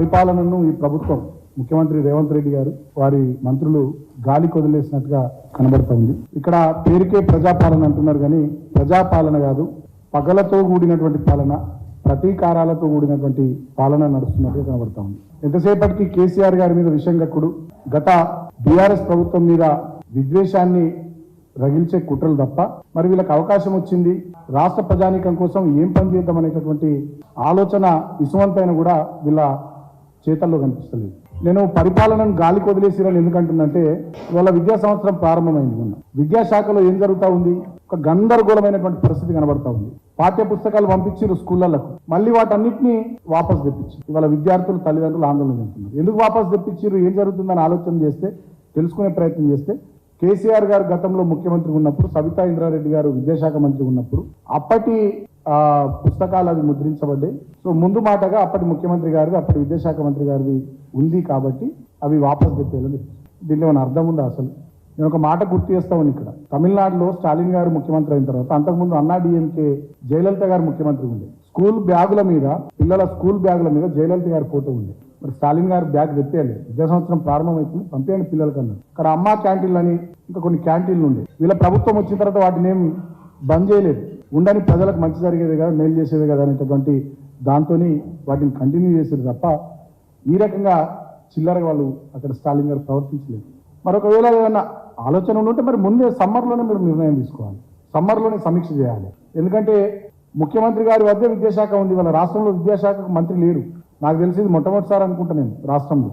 పరిపాలనను ఈ ప్రభుత్వం ముఖ్యమంత్రి రేవంత్ రెడ్డి గారు వారి మంత్రులు గాలి కొదిలేసినట్టుగా కనబడుతోంది ఇక్కడ పేరుకే ప్రజాపాలన అంటున్నారు కానీ ప్రజాపాలన కాదు పగలతో కూడినటువంటి పాలన ప్రతీకారాలతో కూడినటువంటి పాలన నడుస్తున్నట్టుగా కనబడతా ఉంది. ఎంతసేపటికి కేసీఆర్ గారి మీద విషయం కక్కుడు గత బీఆర్ఎస్ ప్రభుత్వం మీద విద్వేషాన్ని రగిల్చే కుట్రలు తప్ప మరి వీళ్ళకి అవకాశం వచ్చింది రాష్ట్ర ప్రజానీకం కోసం ఏం పని చేద్దాం అనేటటువంటి ఆలోచన ఇసువంతైన కూడా వీళ్ళ చేతల్లో కనిపిస్తలేదు. నేను పరిపాలనను గాలికి వదిలేసిరని ఎందుకంటుందంటే వాళ్ళ విద్యా సంవత్సరం ప్రారంభమైంది మొన్న. విద్యాశాఖలో ఏం జరుగుతూ ఉంది? ఒక గందరగోళమైనటువంటి పరిస్థితి కనబడతా ఉంది. పాఠ్య పుస్తకాలు పంపించారు స్కూళ్ళకు మళ్ళీ వాటన్నిటిని వాపస్ తెప్పించి ఇవాళ విద్యార్థులు తల్లిదండ్రులు ఆందోళన చెందుతున్నారు. ఎందుకు వాపస్ తెప్పించారు ఏం జరుగుతుందని ఆలోచన చేస్తే తెలుసుకునే ప్రయత్నం చేస్తే కేసీఆర్ గారు గతంలో ముఖ్యమంత్రి ఉన్నప్పుడు సవితా ఇంద్రారెడ్డి గారు విద్యాశాఖ మంత్రి ఉన్నప్పుడు అప్పటి పుస్తకాలు అవి ముద్రించబడ్డాయి. సో ముందు మాటగా అప్పటి ముఖ్యమంత్రి గారిది అప్పటి విద్యాశాఖ మంత్రి గారిది ఉంది కాబట్టి అవి వాపస్ పెట్టేయాలని దీంట్లో ఏమైనా అర్థం ఉందా అసలు? నేను ఒక మాట గుర్తు చేస్తామని ఇక్కడ. తమిళనాడులో స్టాలిన్ గారు ముఖ్యమంత్రి అయిన తర్వాత అంతకుముందు అన్నా డిఎంకే జయలలిత గారు ముఖ్యమంత్రి ఉండే. స్కూల్ బ్యాగుల మీద పిల్లల స్కూల్ బ్యాగుల మీద జయలలిత గారి ఫోటో ఉంది మరి స్టాలిన్ గారు బ్యాగ్ తెప్పేయాలి విద్యా సంవత్సరం ప్రారంభమవుతుంది పంపేయండి పిల్లలకన్నా ఇక్కడ అమ్మ క్యాంటీన్లు అని ఇంకా కొన్ని క్యాంటీన్లు ఉండే. వీళ్ళ ప్రభుత్వం వచ్చిన తర్వాత వాటిని ఏం బంద్ చేయలేదు. ఉండని ప్రజలకు మంచి జరిగేది కదా మేలు చేసేది కదా అనేటటువంటి దాంతో వాటిని కంటిన్యూ చేసేది తప్ప ఈ రకంగా చిల్లర వాళ్ళు అక్కడ స్టాలిన్ గారు ప్రవర్తించలేదు. మరొకవేళ ఏదైనా ఆలోచన ఉంటే మరి ముందే సమ్మర్లోనే మీరు నిర్ణయం తీసుకోవాలి. సమ్మర్లోనే సమీక్ష చేయాలి. ఎందుకంటే ముఖ్యమంత్రి గారి వద్ద విద్యాశాఖ ఉంది వాళ్ళ రాష్ట్రంలో విద్యాశాఖకు మంత్రి లేరు. నాకు తెలిసింది మొట్టమొదటిసారి అనుకుంటా నేను రాష్ట్రంలో.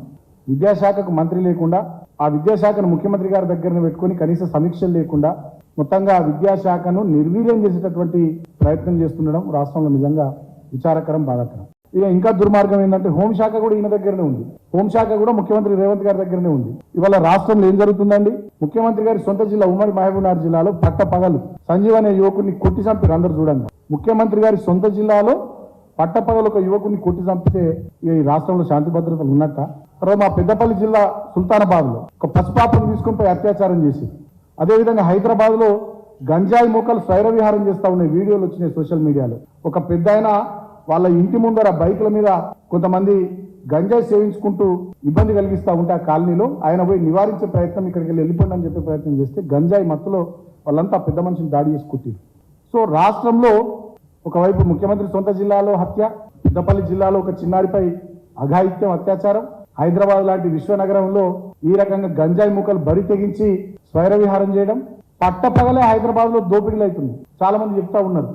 విద్యాశాఖకు మంత్రి లేకుండా ఆ విద్యాశాఖను ముఖ్యమంత్రి గారి దగ్గరనే పెట్టుకొని కనీస సమీక్షలు లేకుండా మొత్తంగా విద్యాశాఖను నిర్వీర్యం చేసేటటువంటి ప్రయత్నం చేస్తుండడం రాష్ట్రంలో నిజంగా విచారకరం బాధాకరం. ఇక ఇంకా దుర్మార్గం ఏంటంటే హోంశాఖ కూడా ఈయన దగ్గరనే ఉంది. హోంశాఖ కూడా ముఖ్యమంత్రి రేవంత్ గారి దగ్గరనే ఉంది. ఇవాళ రాష్ట్రంలో ఏం జరుగుతుందండి? ముఖ్యమంత్రి గారి సొంత జిల్లా ఉమ్మడి మహబూబ్నగర్ జిల్లాలో పట్ట పగలు. సంజీవ్ అనే యువకుడిని కొట్టి చంపారు అందరు చూడండి. ముఖ్యమంత్రి గారి సొంత జిల్లాలో పట్టపగలు ఒక యువకుడిని కొట్టి చంపితే ఈ రాష్ట్రంలో శాంతి భద్రతలు ఉన్నట్ట? తర్వాత మా పెద్దపల్లి జిల్లా సుల్తానాబాద్లో ఒక పసిపాపను తీసుకుని పోయి అత్యాచారం చేసింది. అదేవిధంగా హైదరాబాద్లో గంజాయి మొక్కలు స్వైర విహారం చేస్తా ఉన్నాయి వీడియోలు వచ్చినాయి సోషల్ మీడియాలో. ఒక పెద్ద వాళ్ళ ఇంటి ముందర బైకుల మీద కొంతమంది గంజాయి సేవించుకుంటూ ఇబ్బంది కలిగిస్తూ ఉంటే ఆ కాలనీలో ఆయన పోయి నివారించే ప్రయత్నం ఇక్కడికి వెళ్ళి వెళ్ళిపోండి అని చెప్పే ప్రయత్నం చేస్తే గంజాయి మత్తులో వాళ్ళంతా పెద్ద మనిషిని దాడి చేసుకుంటారు సో రాష్ట్రంలో ఒకవైపు ముఖ్యమంత్రి సొంత జిల్లాలో హత్య పెద్దపల్లి జిల్లాలో ఒక చిన్నారిపై అఘాయిత్యం అత్యాచారం. హైదరాబాద్ లాంటి విశ్వనగరంలో ఈ రకంగా గంజాయి ముక్కలు బరి తెగించి స్వైర విహారం చేయడం పట్టపగలే హైదరాబాద్లో దోపిడీలు అవుతుంది చాలా మంది చెప్తా ఉన్నారు.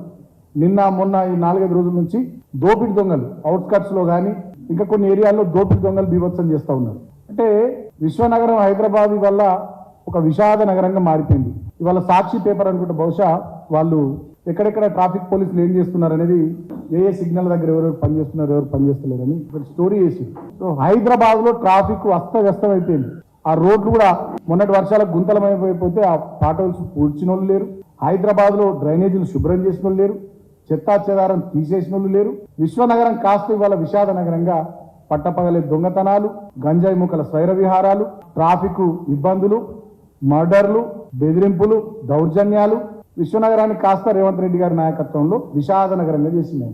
నిన్న మొన్న ఈ నాలుగైదు రోజుల నుంచి దోపిడి దొంగలు అవుట్స్కట్స్లో కానీ ఇంకా కొన్ని ఏరియాల్లో దోపిడి దొంగలు బీభత్సం చేస్తూ ఉన్నారు. అంటే విశ్వనగరం హైదరాబాద్ వల్ల ఒక విషాద నగరంగా మారిపోయింది. ఇవాళ సాక్షి పేపర్ అనుకుంటే బహుశా వాళ్ళు ఎక్కడెక్కడ ట్రాఫిక్ పోలీసులు ఏం చేస్తున్నారు అనేది ఏ ఏ సిగ్నల్ దగ్గర ఎవరెవరు పనిచేస్తున్నారు ఎవరు పనిచేస్తలేరని స్టోరీ చేసి సో హైదరాబాద్లో ట్రాఫిక్ అస్తవ్యస్తం అయిపోయింది ఆ రోడ్లు కూడా మొన్నటి వర్షాలకు గుంతలమైపోతే ఆ పాటోల్స్ పూడ్చిన వాళ్ళు లేరు. హైదరాబాద్లో డ్రైనేజీలు శుభ్రం చేసిన వాళ్ళు లేరు. చెత్తా చెదారం తీసేసిన వాళ్ళు లేరు. విశ్వనగరం కాస్త ఇవాళ విషాద నగరంగా పట్టపగలే దొంగతనాలు గంజాయి ముఖల స్వైర విహారాలు ట్రాఫిక్ ఇబ్బందులు మర్డర్లు బెదిరింపులు దౌర్జన్యాలు. విశ్వనగరాన్ని కాస్త రేవంత్ రెడ్డి గారి నాయకత్వంలో విషాద నగరంగా చేసింది